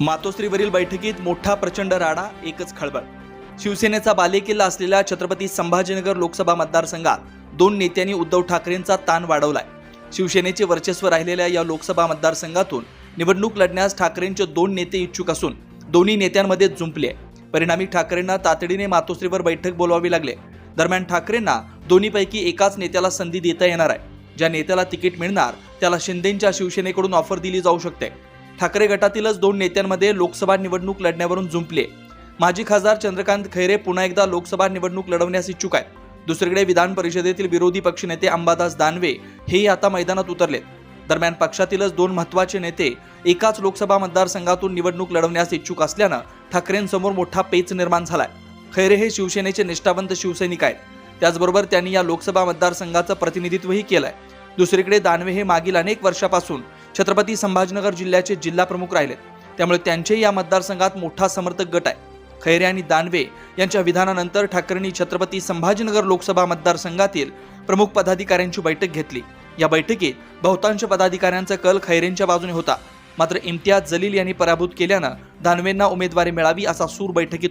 मातोश्रीवरील बैठकीत मोठा प्रचंड राडा एकच खळबळ. शिवसेनेचा बालेकिल्ला असलेल्या छत्रपती संभाजीनगर लोकसभा मतदारसंघात दोन नेत्यांनी उद्धव ठाकरेंचा ताण वाढवलाय. शिवसेनेचे वर्चस्व राहिलेल्या या लोकसभा मतदारसंघातून निवडणूक लढण्यास ठाकरेंचे दोन नेते इच्छुक असून दोन्ही नेत्यांमध्ये जुंपले आहे. परिणामी ठाकरेंना तातडीने मातोश्रीवर बैठक बोलवावी लागले. दरम्यान ठाकरेंना दोन्हीपैकी एकाच नेत्याला संधी देता येणार आहे. ज्या नेत्याला तिकीट मिळणार त्याला शिंदेंच्या शिवसेनेकडून ऑफर दिली जाऊ शकते. ठाकरे गटातीलच दोन नेत्यांमध्ये लोकसभा निवडणूक लढण्यावरून जुंपले. माजी खासदार चंद्रकांत खैरे पुन्हा एकदा लोकसभा निवडणूक लढवण्यास इच्छुक आहेत. दुसरीकडे विधान परिषदेतील विरोधी पक्षनेते अंबादास दानवे हेही आता मैदानात उतरलेत. दरम्यान पक्षातीलच दोन महत्त्वाचे नेते एकाच लोकसभा मतदारसंघातून निवडणूक लढवण्यास इच्छुक असल्यानं ठाकरेंसमोर मोठा पेच निर्माण झालाय. खैरे हे शिवसेनेचे निष्ठावंत शिवसैनिक आहेत. त्याचबरोबर त्यांनी या लोकसभा मतदारसंघाचं प्रतिनिधित्वही केलंय. दुसरीकडे दानवे हे मागील अनेक वर्षापासून छत्रपती संभाजीनगर जिल्ह्याचे जिल्हा प्रमुख राहिलेत त्यामुळे त्यांचेही या मतदारसंघात मोठा समर्थक गट आहे. खैरे आणि दानवे यांच्या विधानानंतर ठाकरेंनी छत्रपती संभाजीनगर लोकसभा मतदारसंघातील प्रमुख पदाधिकाऱ्यांची बैठक घेतली. या बैठकीत बहुतांश पदाधिकाऱ्यांचा कल खैरेंच्या बाजूने होता. मात्र इम्तियाज जलील यांनी पराभूत केल्यानं दानवेंना उमेदवारी मिळावी असा सूर बैठकीत